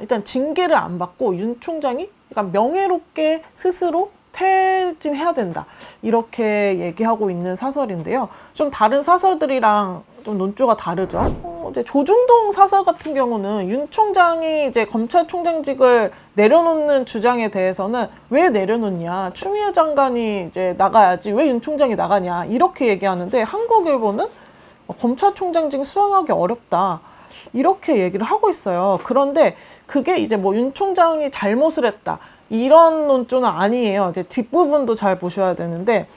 일단 징계를 안 받고 윤 총장이 그러니까 명예롭게 스스로 퇴진해야 된다. 이렇게 얘기하고 있는 사설인데요. 좀 다른 사설들이랑 좀 논조가 다르죠. 어, 이제 조중동 사설 같은 경우는 윤 총장이 이제 검찰총장직을 내려놓는 주장에 대해서는 왜 내려놓냐. 추미애 장관이 이제 나가야지. 왜 윤 총장이 나가냐. 이렇게 얘기하는데 한국일보는 어, 검찰총장직 수행하기 어렵다. 이렇게 얘기를 하고 있어요. 그런데 그게 이제 뭐 윤 총장이 잘못을 했다. 이런 논조는 아니에요. 이제 뒷부분도 잘 보셔야 되는데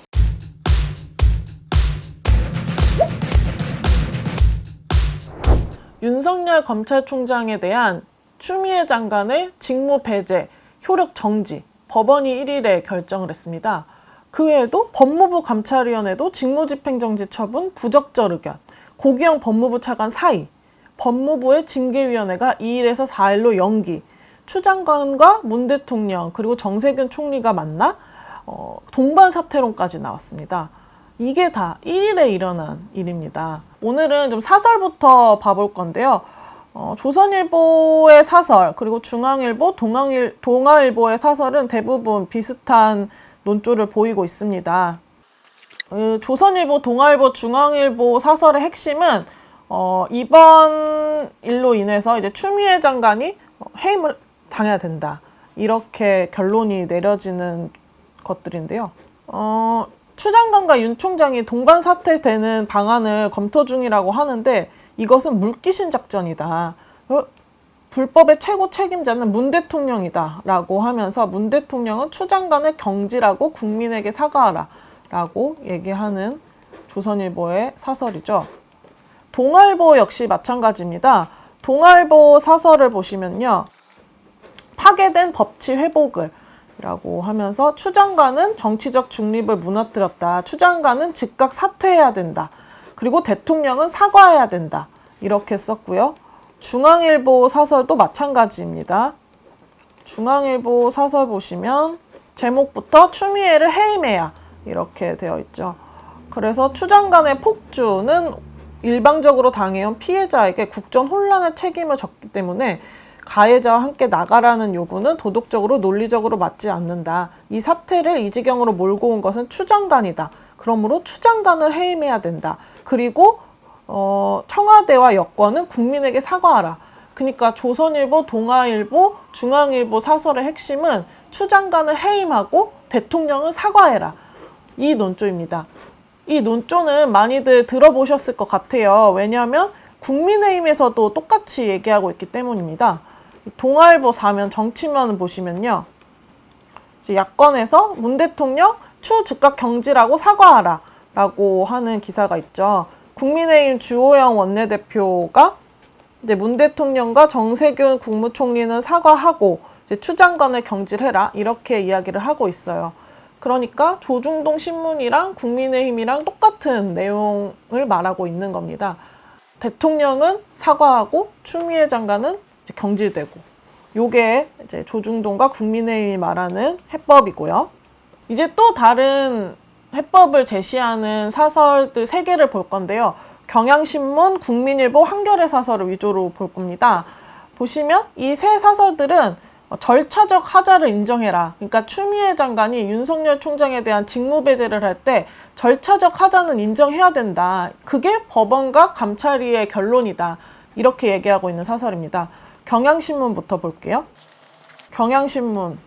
윤석열 검찰총장에 대한 추미애 장관의 직무 배제, 효력 정지, 법원이 1일에 결정을 했습니다. 그 외에도 법무부 감찰위원회도 직무집행정지 처분 부적절 의견, 고기영 법무부 차관 사의, 법무부의 징계위원회가 2일에서 4일로 연기, 추 장관과 문 대통령 그리고 정세균 총리가 만나 어, 동반 사퇴론까지 나왔습니다. 이게 다 1일에 일어난 일입니다. 오늘은 좀 사설부터 봐볼 건데요. 어, 조선일보의 사설 그리고 중앙일보, 동아일, 동아일보의 사설은 대부분 비슷한 논조를 보이고 있습니다. 어, 조선일보, 동아일보, 중앙일보 사설의 핵심은 어, 이번 일로 인해서 이제 추미애 장관이 어, 해임을 당해야 된다. 이렇게 결론이 내려지는 것들인데요. 어, 추 장관과 윤 총장이 동반 사퇴되는 방안을 검토 중이라고 하는데 이것은 물귀신 작전이다. 어, 불법의 최고 책임자는 문 대통령이다라고 하면서 문 대통령은 추 장관을 경질하고 국민에게 사과하라라고 얘기하는 조선일보의 사설이죠. 동아일보 역시 마찬가지입니다. 동아일보 사설을 보시면요. 파괴된 법치 회복을 라고 하면서 추 장관은 정치적 중립을 무너뜨렸다. 추 장관은 즉각 사퇴해야 된다. 그리고 대통령은 사과해야 된다. 이렇게 썼고요. 중앙일보 사설도 마찬가지입니다. 중앙일보 사설 보시면 제목부터 추미애를 해임해야 이렇게 되어 있죠. 그래서 추 장관의 폭주는 일방적으로 당해온 피해자에게 국정 혼란의 책임을 졌기 때문에 가해자와 함께 나가라는 요구는 도덕적으로 논리적으로 맞지 않는다. 이 사태를 이 지경으로 몰고 온 것은 추장관이다. 그러므로 추장관을 해임해야 된다. 그리고 어, 청와대와 여권은 국민에게 사과하라. 그러니까 조선일보, 동아일보, 중앙일보 사설의 핵심은 추장관을 해임하고 대통령은 사과해라. 이 논조입니다. 이 논조는 많이들 들어보셨을 것 같아요. 왜냐하면 국민의힘에서도 똑같이 얘기하고 있기 때문입니다. 동아일보 사면 정치면 보시면요. 야권에서 문 대통령 추 즉각 경질하고 사과하라 라고 하는 기사가 있죠. 국민의힘 주호영 원내대표가 이제 문 대통령과 정세균 국무총리는 사과하고 추 장관을 경질해라 이렇게 이야기를 하고 있어요. 그러니까 조중동 신문이랑 국민의힘이랑 똑같은 내용을 말하고 있는 겁니다. 대통령은 사과하고 추미애 장관은 경질되고 요게 이제 조중동과 국민의힘이 말하는 해법이고요. 이제 또 다른 해법을 제시하는 사설들 세 개를 볼 건데요. 경향신문, 국민일보, 한겨레 사설을 위주로 볼 겁니다. 보시면 이 세 사설들은 절차적 하자를 인정해라. 그러니까 추미애 장관이 윤석열 총장에 대한 직무 배제를 할 때 절차적 하자는 인정해야 된다. 그게 법원과 감찰위의 결론이다. 이렇게 얘기하고 있는 사설입니다. 경향신문부터 볼게요. 경향신문.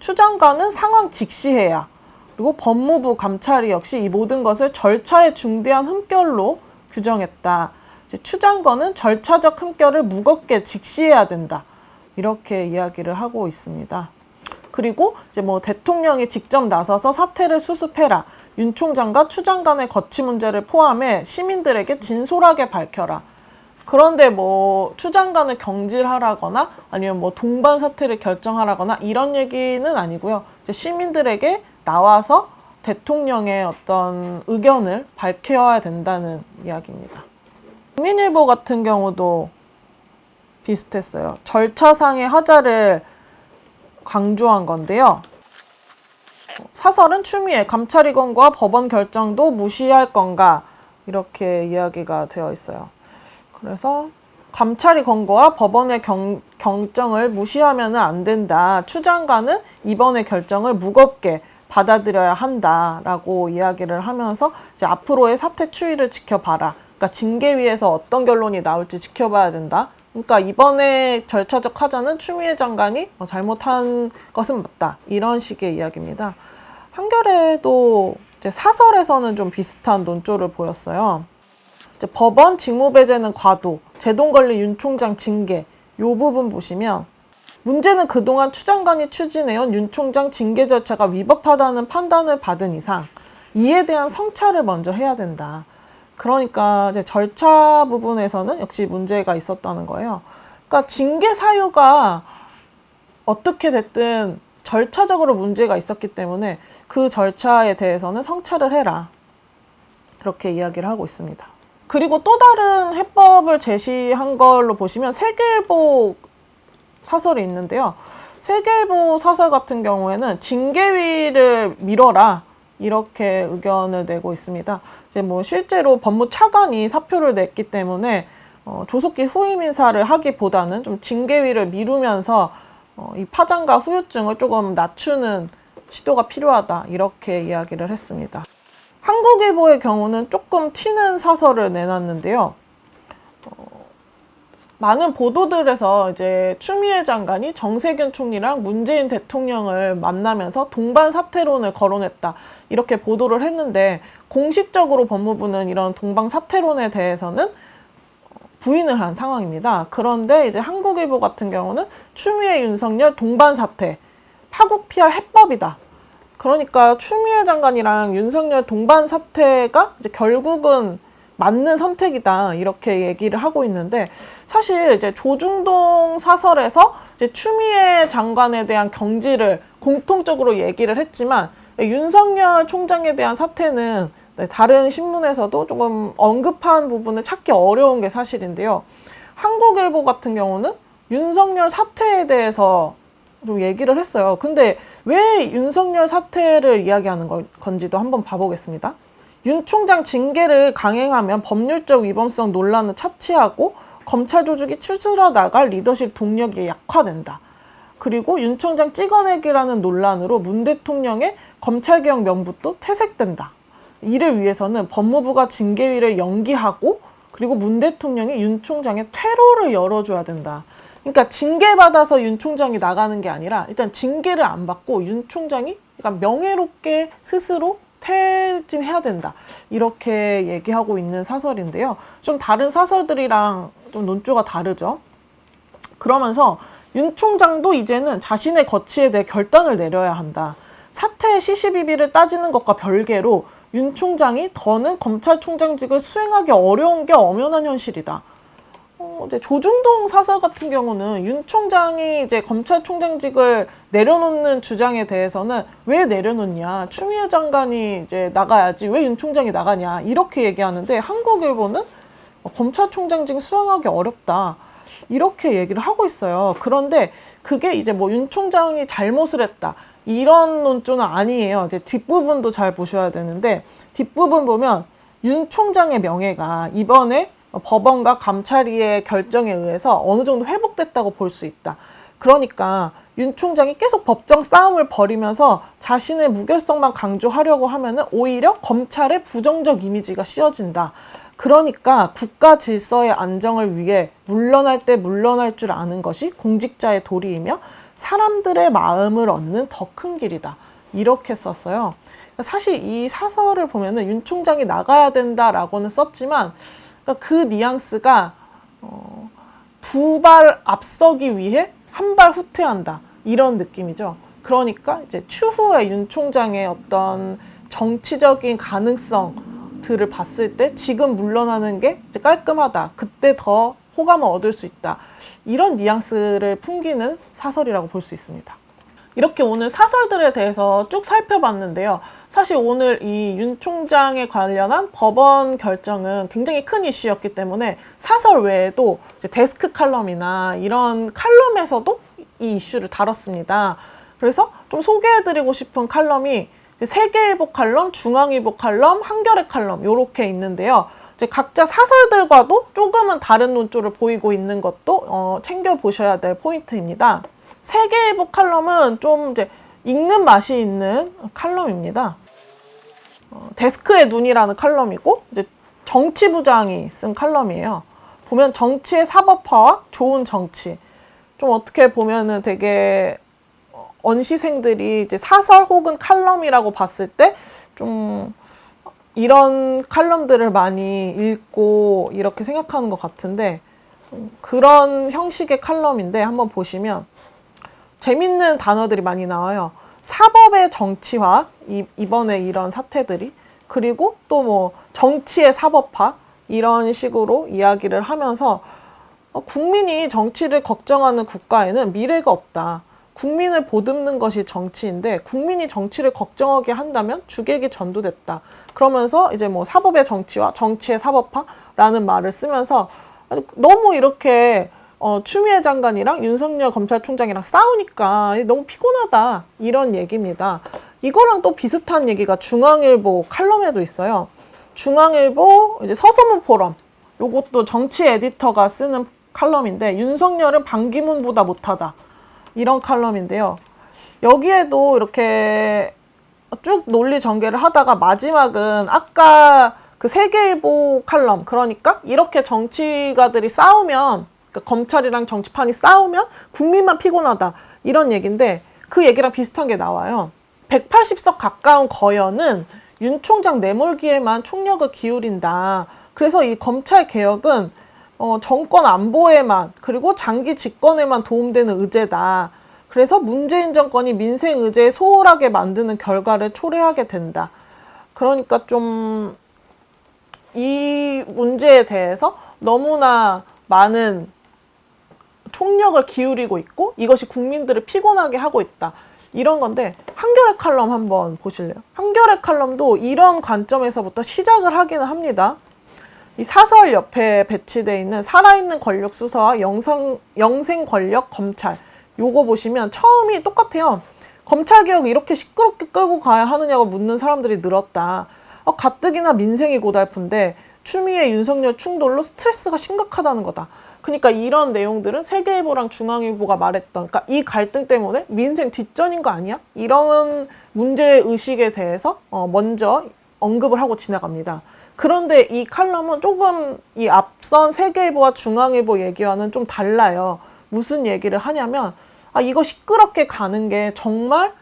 추 장관은 상황 직시해야. 그리고 법무부 감찰위 역시 이 모든 것을 절차의 중대한 흠결로 규정했다. 추 장관은 절차적 흠결을 무겁게 직시해야 된다. 이렇게 이야기를 하고 있습니다. 그리고 이제 뭐 대통령이 직접 나서서 사태를 수습해라. 윤 총장과 추 장관의 거취 문제를 포함해 시민들에게 진솔하게 밝혀라. 그런데 뭐 추장관을 경질하라거나 아니면 뭐 동반 사퇴를 결정하라거나 이런 얘기는 아니고요. 이제 시민들에게 나와서 대통령의 어떤 의견을 밝혀야 된다는 이야기입니다. 국민일보 같은 경우도 비슷했어요. 절차상의 하자를 강조한 건데요. 사설은 추미애 감찰위원과 법원 결정도 무시할 건가 이렇게 이야기가 되어 있어요. 그래서 감찰이 권고와 법원의 경, 결정을 무시하면 안 된다. 추 장관은 이번의 결정을 무겁게 받아들여야 한다라고 이야기를 하면서 이제 앞으로의 사태 추이를 지켜봐라. 그러니까 징계위에서 어떤 결론이 나올지 지켜봐야 된다. 그러니까 이번에 절차적 하자는 추미애 장관이 어, 잘못한 것은 맞다. 이런 식의 이야기입니다. 이제 사설에서는 좀 비슷한 논조를 보였어요. 법원 직무배제는 과도, 제동관리 윤 총장 징계 요 부분 보시면 문제는 그동안 추 장관이 추진해온 윤 총장 징계 절차가 위법하다는 판단을 받은 이상 이에 대한 성찰을 먼저 해야 된다. 그러니까 이제 절차 부분에서는 역시 문제가 있었다는 거예요. 그러니까 징계 사유가 어떻게 됐든 절차적으로 문제가 있었기 때문에 그 절차에 대해서는 성찰을 해라. 그렇게 이야기를 하고 있습니다. 그리고 또 다른 해법을 제시한 걸로 보시면 세계일보 사설이 있는데요. 세계일보 사설 같은 경우에는 징계위를 밀어라 이렇게 의견을 내고 있습니다. 이제 뭐 실제로 법무 차관이 사표를 냈기 때문에 어, 조속히 후임 인사를 하기보다는 좀 징계위를 미루면서 어, 이 파장과 후유증을 조금 낮추는 시도가 필요하다 이렇게 이야기를 했습니다. 한국일보의 경우는 조금 튀는 사설을 내놨는데요. 어, 많은 보도들에서 이제 추미애 장관이 정세균 총리랑 문재인 대통령을 만나면서 동반 사퇴론을 거론했다 이렇게 보도를 했는데 공식적으로 법무부는 이런 동방 사퇴론에 대해서는 부인을 한 상황입니다. 그런데 이제 한국일보 같은 경우는 추미애 윤석열 동반 사퇴 파국 PR 해법이다. 그러니까 추미애 장관이랑 윤석열 동반 사태가 이제 결국은 맞는 선택이다 이렇게 얘기를 하고 있는데 사실 이제 조중동 사설에서 이제 추미애 장관에 대한 경지를 공통적으로 얘기를 했지만 윤석열 총장에 대한 사태는 네, 다른 신문에서도 조금 언급한 부분을 찾기 어려운 게 사실인데요. 한국일보 같은 경우는 윤석열 사태에 대해서 좀 얘기를 했어요. 근데 왜 윤석열 사태를 이야기하는 걸- 건지도 한번 봐보겠습니다. 윤 총장 징계를 강행하면 법률적 위법성 논란을 차치하고 검찰 조직이 추스러 나갈 리더십 동력이 약화된다. 그리고 윤 총장 찍어내기라는 논란으로 문 대통령의 검찰개혁 명분도 퇴색된다. 이를 위해서는 법무부가 징계위를 연기하고 그리고 문 대통령이 윤 총장의 퇴로를 열어줘야 된다. 그러니까 징계받아서 윤 총장이 나가는 게 아니라 일단 징계를 안 받고 윤 총장이 그러니까 명예롭게 스스로 퇴진해야 된다. 이렇게 얘기하고 있는 사설인데요. 좀 다른 사설들이랑 좀 논조가 다르죠. 그러면서 윤 총장도 이제는 자신의 거취에 대해 결단을 내려야 한다. 사태의 시시비비를 따지는 것과 별개로 윤 총장이 더는 검찰총장직을 수행하기 어려운 게 엄연한 현실이다. 어, 이제 조중동 사설 같은 경우는 윤 총장이 이제 검찰총장직을 내려놓는 주장에 대해서는 왜 내려놓냐 추미애 장관이 이제 나가야지 왜 윤 총장이 나가냐 이렇게 얘기하는데 한국일보는 어, 검찰총장직 수행하기 어렵다 이렇게 얘기를 하고 있어요. 그런데 그게 이제 뭐 윤 총장이 잘못을 했다 이런 논조는 아니에요. 이제 뒷부분도 잘 보셔야 되는데 뒷부분 보면 윤 총장의 명예가 이번에 법원과 감찰위의 결정에 의해서 어느 정도 회복됐다고 볼 수 있다. 그러니까 윤 총장이 계속 법정 싸움을 벌이면서 자신의 무결성만 강조하려고 하면은 오히려 검찰의 부정적 이미지가 씌워진다. 그러니까 국가 질서의 안정을 위해 물러날 때 물러날 줄 아는 것이 공직자의 도리이며 사람들의 마음을 얻는 더 큰 길이다. 이렇게 썼어요. 사실 이 사설을 보면은 윤 총장이 나가야 된다라고는 썼지만 그러니까 그 뉘앙스가 어, 두 발 앞서기 위해 한 발 후퇴한다 이런 느낌이죠. 그러니까 이제 추후에 윤 총장의 어떤 정치적인 가능성들을 봤을 때 지금 물러나는 게 깔끔하다. 그때 더 호감을 얻을 수 있다. 이런 뉘앙스를 풍기는 사설이라고 볼 수 있습니다. 이렇게 오늘 사설들에 대해서 쭉 살펴봤는데요. 사실 오늘 이 윤 총장에 관련한 법원 결정은 굉장히 큰 이슈였기 때문에 사설 외에도 데스크 칼럼이나 이런 칼럼에서도 이 이슈를 다뤘습니다. 그래서 좀 소개해드리고 싶은 칼럼이 세계일보 칼럼, 중앙일보 칼럼, 한겨레 칼럼 이렇게 있는데요. 이제 각자 사설들과도 조금은 다른 논조를 보이고 있는 것도 어, 챙겨 보셔야 될 포인트입니다. 세계일보 칼럼은 좀 이제 읽는 맛이 있는 칼럼입니다. 어, 데스크의 눈이라는 칼럼이고 이제 정치부장이 쓴 칼럼이에요. 보면 정치의 사법화와 좋은 정치. 좀 어떻게 보면은 되게 어, 언시생들이 이제 사설 혹은 칼럼이라고 봤을 때 좀 이런 칼럼들을 많이 읽고 이렇게 생각하는 것 같은데 음, 그런 형식의 칼럼인데 한번 보시면 재밌는 단어들이 많이 나와요. 사법의 정치화, 이, 이번에 이런 사태들이, 그리고 또 뭐 정치의 사법화, 이런 식으로 이야기를 하면서 어, 국민이 정치를 걱정하는 국가에는 미래가 없다. 국민을 보듬는 것이 정치인데 국민이 정치를 걱정하게 한다면 주객이 전도됐다. 그러면서 이제 뭐 사법의 정치와 정치의 사법화라는 말을 쓰면서 너무 이렇게 어, 추미애 장관이랑 윤석열 검찰총장이랑 싸우니까 너무 피곤하다 이런 얘기입니다. 이거랑 또 비슷한 얘기가 중앙일보 칼럼에도 있어요. 중앙일보 이제 서소문 포럼 요것도 정치 에디터가 쓰는 칼럼인데 윤석열은 반기문보다 못하다 이런 칼럼인데요. 여기에도 이렇게 쭉 논리 전개를 하다가 마지막은 아까 그 세계일보 칼럼 그러니까 이렇게 정치가들이 싸우면 그러니까 검찰이랑 정치판이 싸우면 국민만 피곤하다 이런 얘기인데 그 얘기랑 비슷한 게 나와요. 180석 가까운 거연은 윤 총장 내몰기에만 총력을 기울인다. 그래서 이 검찰 개혁은 어, 정권 안보에만 그리고 장기 집권에만 도움되는 의제다. 그래서 문재인 정권이 민생 의제에 소홀하게 만드는 결과를 초래하게 된다. 그러니까 좀 이 문제에 대해서 너무나 많은 총력을 기울이고 있고 이것이 국민들을 피곤하게 하고 있다. 이런 건데 한겨레 칼럼 한번 보실래요? 한겨레 칼럼도 이런 관점에서부터 시작을 하기는 합니다. 이 사설 옆에 배치되어 있는 살아있는 권력 수사와 영성, 영생 권력 검찰 요거 보시면 처음이 똑같아요. 검찰 개혁 이렇게 시끄럽게 끌고 가야 하느냐고 묻는 사람들이 늘었다. 어, 가뜩이나 민생이 고달픈데 추미애 윤석열 충돌로 스트레스가 심각하다는 거다. 그러니까 이런 내용들은 세계일보랑 중앙일보가 말했던 그러니까 이 갈등 때문에 민생 뒷전인 거 아니야? 이런 문제 의식에 대해서 어, 먼저 언급을 하고 지나갑니다. 그런데 이 칼럼은 조금 이 앞선 세계일보와 중앙일보 얘기와는 좀 달라요. 무슨 얘기를 하냐면 아 이거 시끄럽게 가는 게 정말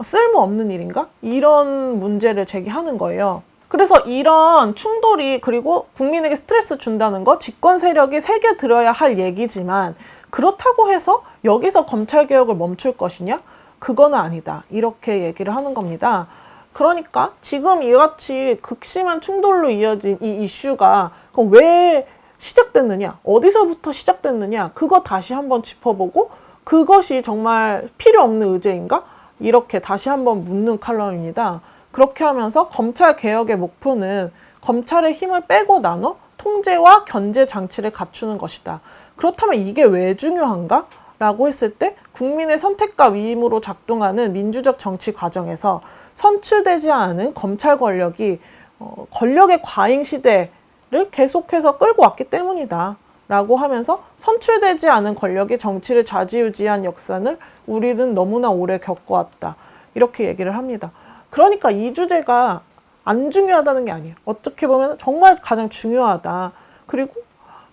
쓸모없는 일인가? 이런 문제를 제기하는 거예요. 그래서 이런 충돌이 그리고 국민에게 스트레스 준다는 거 집권 세력이 새겨 들어야 할 얘기지만 그렇다고 해서 여기서 검찰 개혁을 멈출 것이냐? 그거는 아니다. 이렇게 얘기를 하는 겁니다. 그러니까 지금 이같이 극심한 충돌로 이어진 이 이슈가 왜 시작됐느냐? 어디서부터 시작됐느냐? 그거 다시 한번 짚어보고 그것이 정말 필요 없는 의제인가? 이렇게 다시 한번 묻는 칼럼입니다. 그렇게 하면서 검찰 개혁의 목표는 검찰의 힘을 빼고 나눠 통제와 견제 장치를 갖추는 것이다. 그렇다면 이게 왜 중요한가? 라고 했을 때 국민의 선택과 위임으로 작동하는 민주적 정치 과정에서 선출되지 않은 검찰 권력이 어, 권력의 과잉 시대를 계속해서 끌고 왔기 때문이다. 라고 하면서 선출되지 않은 권력이 정치를 좌지우지한 역사는 우리는 너무나 오래 겪어왔다. 이렇게 얘기를 합니다. 그러니까 이 주제가 안 중요하다는 게 아니에요. 어떻게 보면 정말 가장 중요하다. 그리고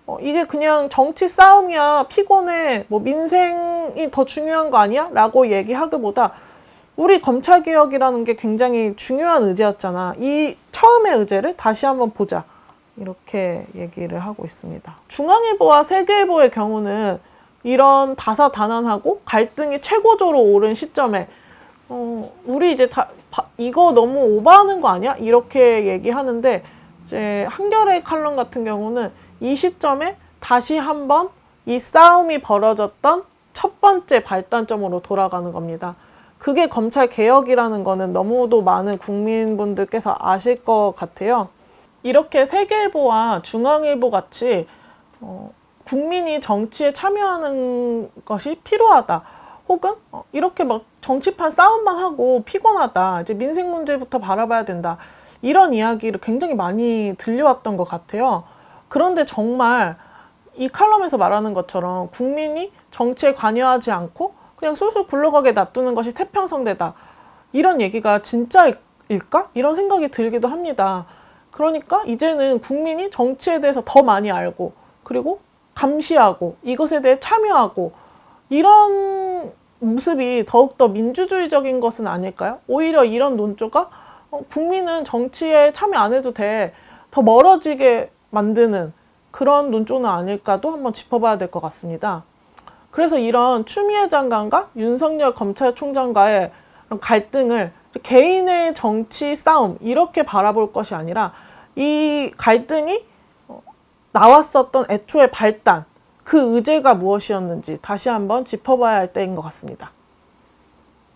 어, 이게 그냥 정치 싸움이야, 피곤해, 뭐 민생이 더 중요한 거 아니야? 라고 얘기하기보다 우리 검찰 개혁이라는 게 굉장히 중요한 의제였잖아. 이 처음의 의제를 다시 한번 보자. 이렇게 얘기를 하고 있습니다. 중앙일보와 세계일보의 경우는 이런 다사다난하고 갈등이 최고조로 오른 시점에 어, 우리 이제 다 바, 이거 너무 오버하는 거 아니야? 이렇게 얘기하는데 이제 한겨레 칼럼 같은 경우는 이 시점에 다시 한번 이 싸움이 벌어졌던 첫 번째 발단점으로 돌아가는 겁니다. 그게 검찰 개혁이라는 거는 너무도 많은 국민분들께서 아실 것 같아요. 이렇게 세계일보와 중앙일보 같이 어, 국민이 정치에 참여하는 것이 필요하다. 혹은 어, 이렇게 막 정치판 싸움만 하고 피곤하다. 이제 민생 문제부터 바라봐야 된다. 이런 이야기를 굉장히 많이 들려왔던 것 같아요. 그런데 정말 이 칼럼에서 말하는 것처럼 국민이 정치에 관여하지 않고 그냥 술술 굴러가게 놔두는 것이 태평성대다. 이런 얘기가 진짜일까? 이런 생각이 들기도 합니다. 그러니까 이제는 국민이 정치에 대해서 더 많이 알고 그리고 감시하고 이것에 대해 참여하고 이런 모습이 더욱더 민주주의적인 것은 아닐까요? 오히려 이런 논조가 어, 국민은 정치에 참여 안 해도 돼. 더 멀어지게 만드는 그런 논조는 아닐까도 한번 짚어봐야 될 것 같습니다. 그래서 이런 추미애 장관과 윤석열 검찰총장과의 갈등을 개인의 정치 싸움 이렇게 바라볼 것이 아니라 이 갈등이 어, 나왔었던 애초의 발단 그 의제가 무엇이었는지 다시 한번 짚어봐야 할 때인 것 같습니다.